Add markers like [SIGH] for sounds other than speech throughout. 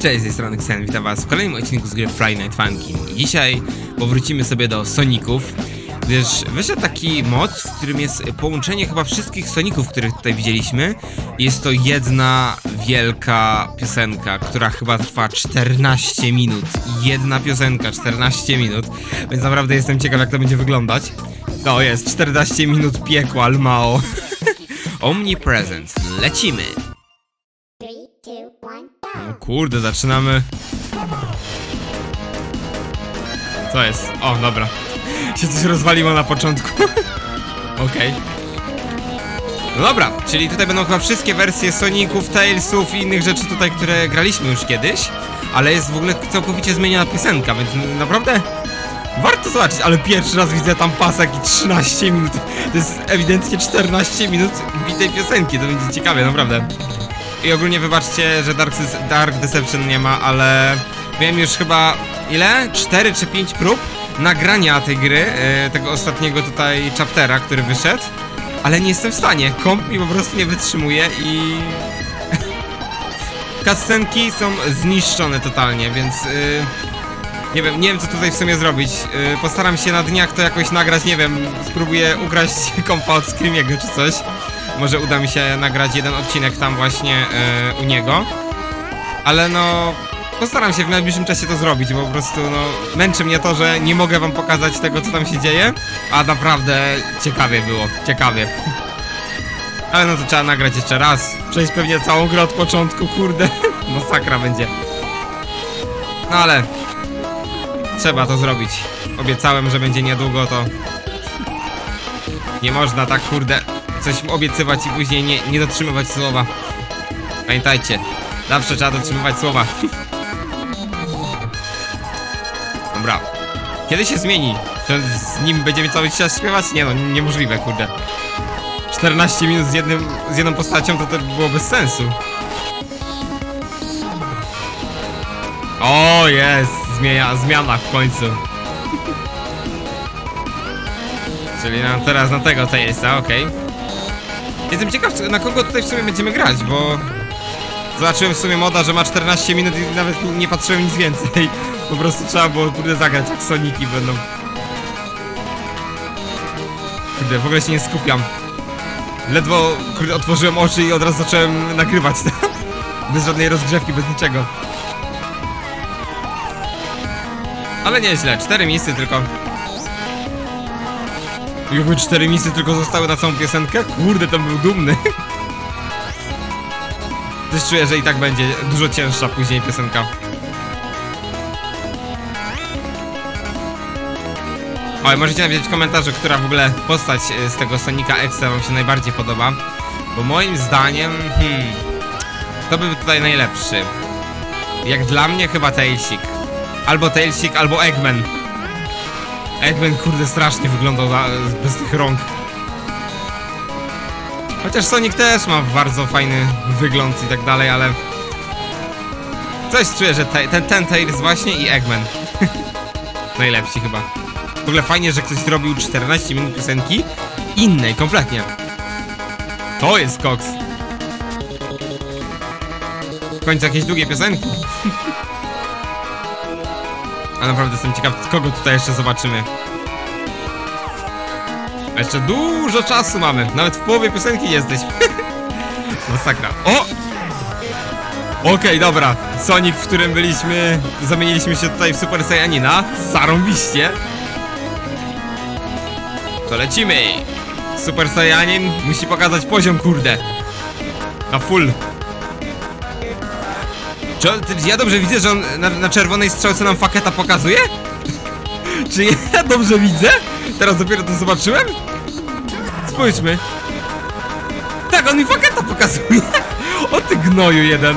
Cześć, z tej strony Xen, witam was w kolejnym odcinku z gry Friday Night Funkin'. Dzisiaj powrócimy sobie do Soników, gdyż wyszedł taki mod, w którym jest połączenie chyba wszystkich Soników, których tutaj widzieliśmy. Jest to jedna wielka piosenka, która chyba trwa 14 minut. Jedna piosenka, 14 minut, więc naprawdę jestem ciekaw jak to będzie wyglądać. To jest 14 minut piekła, ale mało. [LAUGHS] Omnipresent, lecimy! O kurde, zaczynamy. Co jest? O, dobra. Się coś rozwaliło na początku. [LAUGHS] Okej. No dobra, czyli tutaj będą chyba wszystkie wersje Soniców, Tailsów i innych rzeczy tutaj, które graliśmy już kiedyś. Ale jest w ogóle całkowicie zmieniona piosenka, więc naprawdę warto zobaczyć. Ale pierwszy raz widzę tam pasek i 13 minut. To jest ewidentnie 14 minut bitej piosenki. To będzie ciekawe, naprawdę. I ogólnie wybaczcie, że Dark, Dark Deception nie ma, ale miałem już chyba ile? 4 czy 5 prób nagrania tej gry, e, tego ostatniego tutaj chaptera, który wyszedł, ale nie jestem w stanie. Komp mi po prostu nie wytrzymuje i [LAUGHS] cutscenki są zniszczone totalnie, więc y, nie wiem, nie wiem co tutaj w sumie zrobić. Y, postaram się na dniach to jakoś nagrać, nie wiem, spróbuję ugrać kompa od Screamiego czy coś. Może uda mi się nagrać jeden odcinek tam właśnie e, u niego. Ale no. Postaram się w najbliższym czasie to zrobić, bo po prostu no. Męczy mnie to, że nie mogę wam pokazać tego, co tam się dzieje. A naprawdę ciekawie było. Ciekawie. [LAUGHS] Ale no to trzeba nagrać jeszcze raz. Przejść pewnie całą grę od początku, kurde. [LAUGHS] Masakra będzie. No ale. Trzeba to zrobić. Obiecałem, że będzie niedługo, to. Nie można tak, kurde, coś obiecywać i później nie, nie dotrzymywać słowa. Pamiętajcie, zawsze trzeba dotrzymywać słowa. [LAUGHS] Dobra. Kiedy się zmieni? To z nim będziemy cały czas śpiewać? Nie no, niemożliwe, kurde. 14 minut z, jednym, z jedną postacią to, to było bez sensu. O, jest! Zmienia, zmiana w końcu. Czyli na, teraz na tego Tailsa, okej. Jestem ciekaw, na kogo tutaj w sumie będziemy grać, bo... Zobaczyłem w sumie moda, że ma 14 minut i nawet nie- nie patrzyłem nic więcej. [LAUGHS] Po prostu trzeba było, kurde, zagrać jak Soniki będą. Kurde, w ogóle się nie skupiam. Ledwo, kurde, otworzyłem oczy i od razu zacząłem nagrywać. [LAUGHS] bez żadnej rozgrzewki, bez niczego. Ale nieźle, 4 miejsce tylko. Jakby cztery misy tylko zostały na całą piosenkę? Kurde, to był dumny. Też czuję, że i tak będzie dużo cięższa później piosenka. Oj, możecie napisać w komentarzu, która w ogóle postać e, z tego Sonika Extra wam się najbardziej podoba. Bo moim zdaniem, hmm, to by tutaj najlepszy. Jak dla mnie chyba Tailsik. Albo Tailsik, albo Eggman. Eggman kurde strasznie wyglądał za, bez tych rąk. Chociaż Sonic też ma bardzo fajny wygląd i tak dalej, ale... Coś czuję, że te, ten, ten Tails właśnie i Eggman. [LAUGHS] Najlepsi chyba. W ogóle fajnie, że ktoś zrobił 14 minut piosenki innej kompletnie. To jest koks. W końcu jakieś długie piosenki. [LAUGHS] A naprawdę jestem ciekaw, kogo tutaj jeszcze zobaczymy. Jeszcze dużo czasu mamy. Nawet w połowie piosenki jesteśmy. [LAUGHS] Masakra. O! Okej, dobra. Sonic, w którym byliśmy, zamieniliśmy się tutaj w Super Saiyanina. Zarąbiście. To lecimy. Super Saiyanin musi pokazać poziom, kurde. Na full. Czy, czy ja dobrze widzę, że on na, na czerwonej strzałce nam faketa pokazuje? Czy ja dobrze widzę? Teraz dopiero to zobaczyłem? Spójrzmy. Tak, on mi faketa pokazuje. O ty gnoju jeden.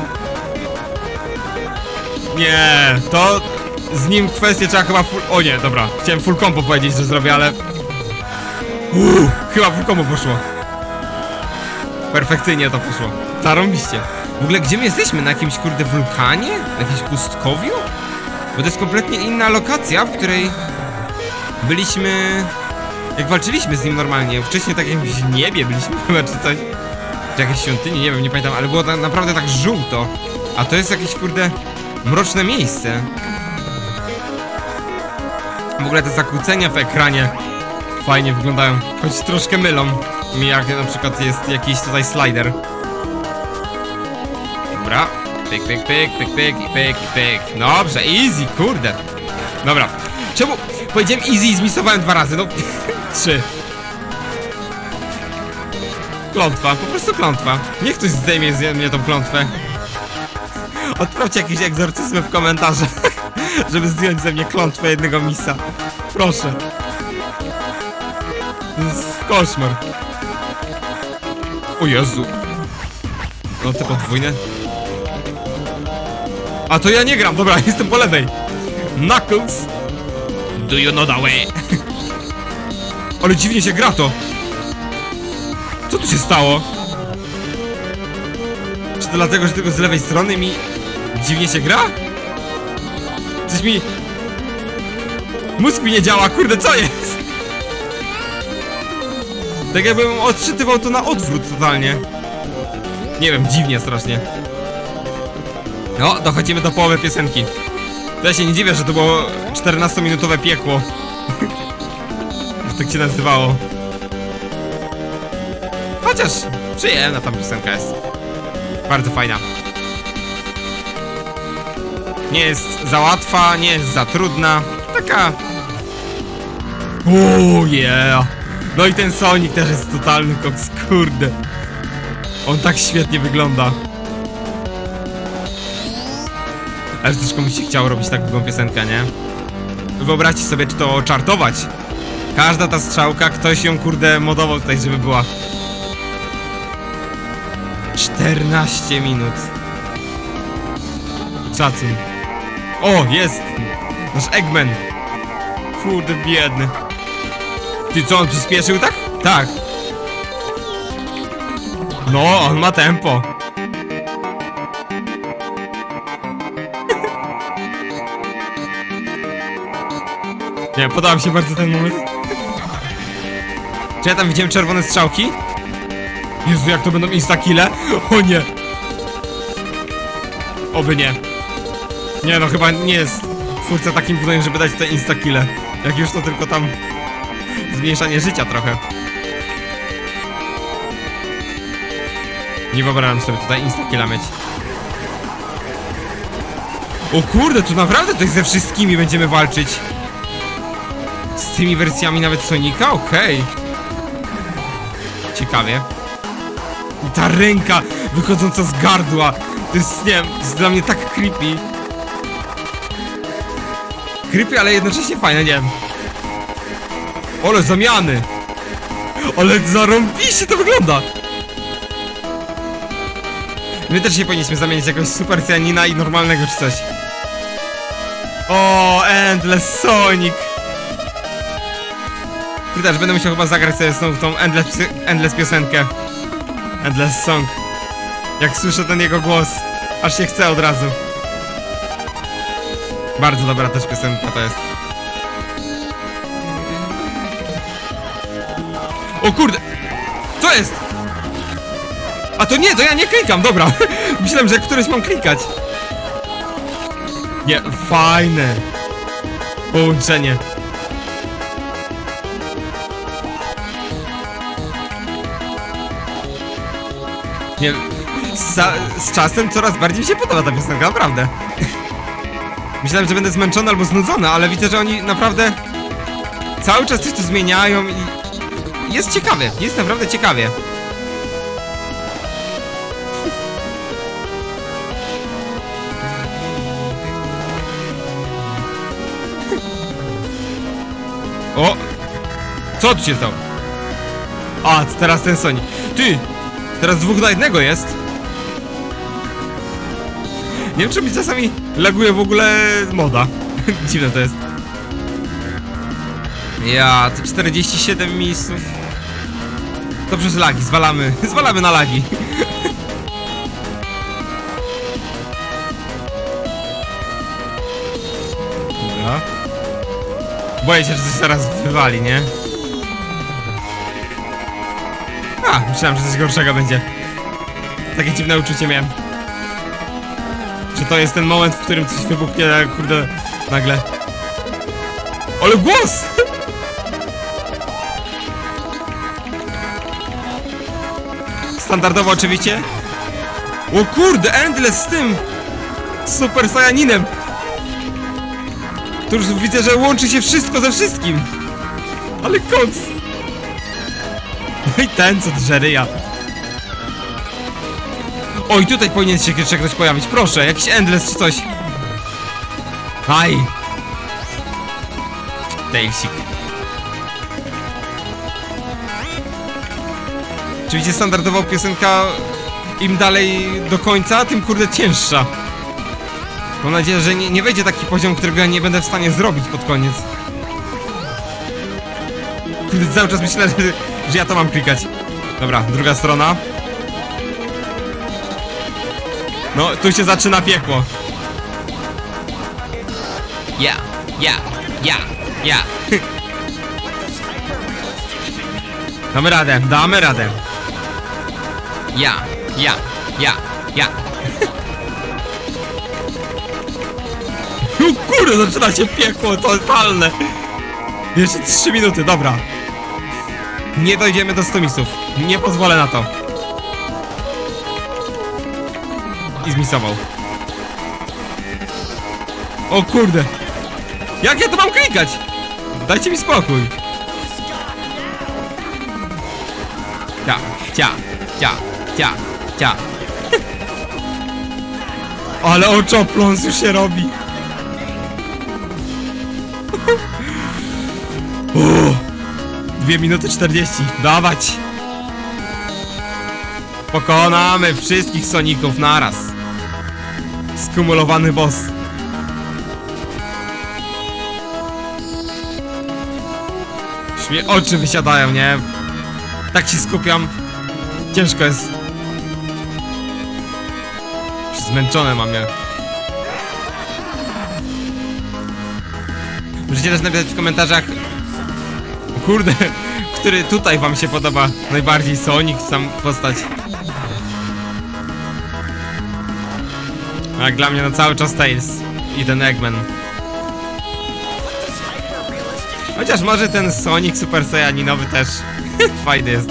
Nie, to z nim kwestię trzeba chyba full... O nie, dobra. Chciałem full combo powiedzieć, że zrobię, ale... Uuu, chyba full combo poszło. Perfekcyjnie to poszło. Zarąbiście. W ogóle gdzie my jesteśmy? Na jakimś kurde wulkanie? Na jakimś pustkowiu? Bo to jest kompletnie inna lokacja, w której byliśmy... Jak walczyliśmy z nim normalnie. Wcześniej tak jakimś niebie byliśmy [LAUGHS] chyba czy coś. Czy jakieś świątyni, nie wiem, nie pamiętam, ale było na, naprawdę tak żółto. A to jest jakieś kurde Mroczne miejsce. W ogóle te zakłócenia w ekranie fajnie wyglądają, choć troszkę mylą mi jak na przykład jest jakiś tutaj slider. Dobra. Pyk, pyk, pyk, pyk, pyk, i pyk, pyk. Dobrze, easy, kurde. Dobra. Czemu powiedziałem easy i zmisowałem dwa razy? No, [LAUGHS] trzy. Klątwa, po prostu klątwa. Niech ktoś zdejmie z mnie tą klątwę. Odprawcie jakieś egzorcyzmy w komentarzach, [LAUGHS] żeby zdjąć ze mnie klątwę jednego misa. Proszę. Koszmar. O Jezu. Te podwójne. A to ja nie gram, dobra, [LAUGHS] jestem po lewej. Knuckles. Do you know the way? Ale dziwnie się gra to. Co tu się stało? Czy to dlatego, że tylko z lewej strony mi dziwnie się gra? Coś mi... Mózg mi nie działa, kurde, co jest? Tak jakbym odczytywał to na odwrót totalnie. Nie wiem, dziwnie strasznie. No, dochodzimy do połowy piosenki. To ja się nie dziwię, że to było 14-minutowe piekło. [LAUGHS] Tak się nazywało. Chociaż przyjemna tam piosenka jest. Bardzo fajna. Nie jest za łatwa, nie jest za trudna. Taka... Oh yeah! No i ten Sonic też jest totalny koks, kurde. On tak świetnie wygląda. Aż też komuś się chciało robić tak długą piosenkę, nie? Wyobraźcie sobie, czy to czartować. Każda ta strzałka, ktoś ją kurde modował tutaj, żeby była. 14 minut. Szacun. O, jest! Nasz Eggman. Kurde, biedny. Ty co, on przyspieszył tak? Tak. No, on ma tempo. Nie, podoba mi się bardzo ten moment. Czy ja tam widziałem czerwone strzałki? Jezu, jak to będą instakile? [LAUGHS] O nie! Oby nie. Nie no, chyba nie jest twórca takim budowaniem, żeby dać te instakile. Jak już to tylko tam zmniejszanie życia trochę. Nie wyobrażam sobie tutaj instakilla mieć. O kurde, tu naprawdę tutaj ze wszystkimi będziemy walczyć. Tymi wersjami nawet Sonika? Okej. Ciekawie. I ta ręka wychodząca z gardła. To jest, nie wiem, jest dla mnie tak creepy. Creepy, ale jednocześnie fajne, nie wiem. Ole, zamiany! Ale zarąbiście to wygląda! My też się powinniśmy zamienić jakoś super Cyanina i normalnego czy coś. O, Endless Sonic! Aż będę musiał chyba zagrać sobie znowu tą Endless, Endless piosenkę. Endless Song. Jak słyszę ten jego głos, aż się chce od razu. Bardzo dobra też piosenka to jest. O kurde! Co jest? A to nie, to ja nie klikam, dobra. [LAUGHS] Myślałem, że któryś mam klikać. Nie, fajne. Połączenie. Nie, z, z czasem coraz bardziej mi się podoba ta piosenka, naprawdę. Myślałem, że będę zmęczony albo znudzony, ale widzę, że oni naprawdę cały czas coś tu zmieniają i jest ciekawie, jest naprawdę ciekawie. O! Co tu się stało? A, teraz ten Sonic. Ty! Teraz dwóch na jednego jest. Nie wiem, czy mi czasami laguje w ogóle moda. [LAUGHS] Dziwne to jest. Ja, to 47 miejsców. To przez lagi, zwalamy. [LAUGHS] Zwalamy na lagi. [LAUGHS] Dobra. Boję się, że coś zaraz wywali, nie? A, myślałem, że coś gorszego będzie. Takie dziwne uczucie miałem. Że to jest ten moment, w którym coś wybuchnie, kurde, nagle. Ale głos! Standardowo oczywiście. O kurde, Endless z tym! Super Saiyaninem! Tu już widzę, że łączy się wszystko ze wszystkim! Ale koks! No i ten, co drze ryja. Oj, tutaj powinien się jeszcze ktoś pojawić, proszę, jakiś Endless czy coś. Aj! Tailsik. Oczywiście standardowa piosenka im dalej do końca, tym kurde cięższa. Mam nadzieję, że nie, nie wejdzie taki poziom, którego ja nie będę w stanie zrobić pod koniec. Kurde, cały czas myślę, że, że ja to mam klikać. Dobra, druga strona. No, tu się zaczyna piekło. Ja, ja, ja, ja. [LAUGHS] Damy radę, damy radę. Ja, ja, ja, ja. [LAUGHS] O kurde, zaczyna się piekło totalne. Jeszcze 3 minuty, dobra. Nie dojdziemy do 100 misów. Nie pozwolę na to. I zmisował. O kurde. Jak ja to mam klikać? Dajcie mi spokój. Cia, cia, cia, cia, cia. [LAUGHS] Ale oczopląs już się robi. [LAUGHS] Dwie minuty 40. Dawać. Pokonamy wszystkich Soników naraz. Skumulowany boss. Już mnie oczy wysiadają, nie? Tak się skupiam. Ciężko jest. Zmęczone mam je. Możecie też napisać w komentarzach Kurde, który tutaj wam się podoba najbardziej Sonic, sam postać. A dla mnie no cały czas Tails i ten Eggman. Chociaż może ten Sonic Super Saiyaninowy też [LAUGHS] fajny jest.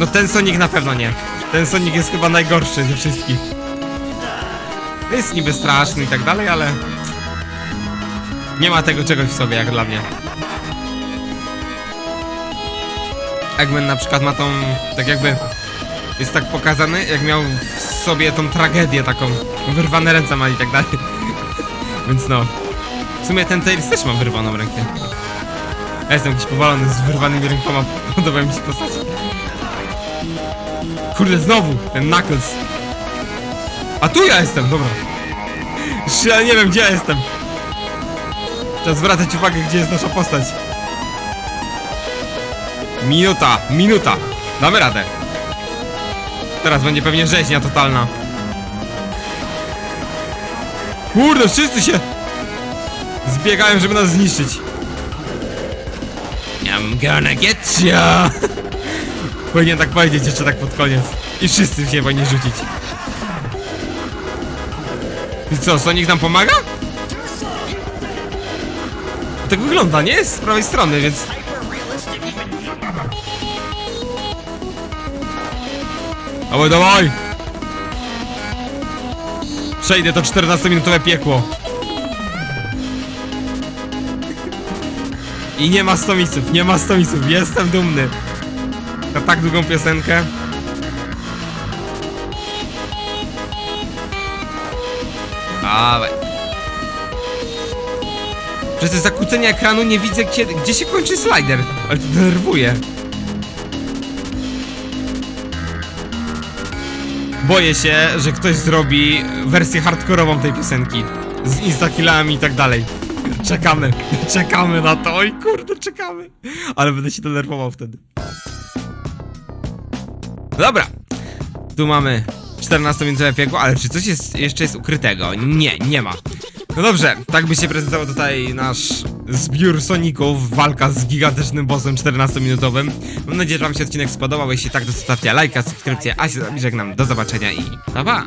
No ten Sonic na pewno nie. Ten Sonic jest chyba najgorszy ze wszystkich. Jest niby straszny i tak dalej, ale... Nie ma tego czegoś w sobie jak dla mnie. Eggman na przykład ma tą, tak jakby, jest tak pokazany, jak miał w sobie tą tragedię taką, wyrwane ręce ma i tak dalej. [LAUGHS] Więc no, w sumie ten Tails też ma wyrwaną rękę. Ja jestem jakiś powalony z wyrwanymi rękoma, [LAUGHS] podoba mi się postać. Kurde, znowu, ten Knuckles. A tu ja jestem, dobra. Jeszcze ja nie wiem, gdzie ja jestem. Trzeba zwracać uwagę, gdzie jest nasza postać. Minuta, minuta. Damy radę. Teraz będzie pewnie rzeźnia totalna. Kurde, wszyscy się zbiegają, żeby nas zniszczyć. I'm gonna get ya. [LAUGHS] Powinien tak powiedzieć jeszcze tak pod koniec. I wszyscy się powinni rzucić. I co, Sonic nam pomaga? Tak wygląda, nie? Z prawej strony, więc... Dawaj, dawaj! Przejdę to 14-minutowe piekło. I nie ma stomiców, nie ma stomiców, jestem dumny. Na tak długą piosenkę. Dawaj. Przez te zakłócenie ekranu nie widzę kiedy, gdzie się kończy slider, ale to denerwuje. Boję się, że ktoś zrobi wersję hardkorową tej piosenki. Z instakillami i tak dalej. Czekamy, [LAUGHS] czekamy na to, oj kurde, czekamy. Ale będę się denerwował wtedy. Dobra. Tu mamy 14-minutowe piekło, ale czy coś jest, jeszcze jest ukrytego? Nie, nie ma. No dobrze, tak by się prezentował tutaj nasz zbiór Soników, walka z gigantycznym bossem 14-minutowym. Mam nadzieję, że wam się odcinek spodobał, jeśli tak, to zostawcie lajka, subskrypcję, a się żegnam, do zobaczenia i pa pa!